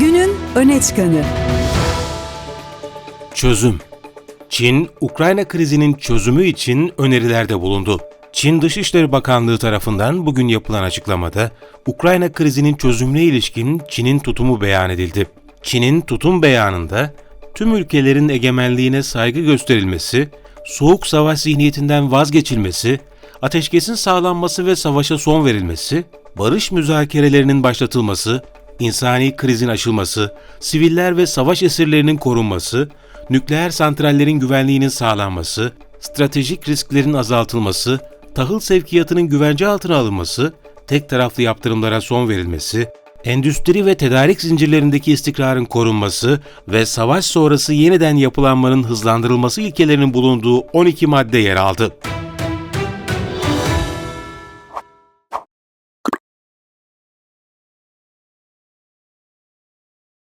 Günün öne çıkanı. Çözüm Çin, Ukrayna krizinin çözümü için önerilerde bulundu. Çin Dışişleri Bakanlığı tarafından bugün yapılan açıklamada, Ukrayna krizinin çözümüne ilişkin Çin'in tutumu beyan edildi. Çin'in tutum beyanında, tüm ülkelerin egemenliğine saygı gösterilmesi, soğuk savaş zihniyetinden vazgeçilmesi, ateşkesin sağlanması ve savaşa son verilmesi, barış müzakerelerinin başlatılması, insani krizin aşılması, siviller ve savaş esirlerinin korunması, nükleer santrallerin güvenliğinin sağlanması, stratejik risklerin azaltılması, tahıl sevkiyatının güvence altına alınması, tek taraflı yaptırımlara son verilmesi, endüstri ve tedarik zincirlerindeki istikrarın korunması ve savaş sonrası yeniden yapılanmanın hızlandırılması ilkelerinin bulunduğu 12 madde yer aldı.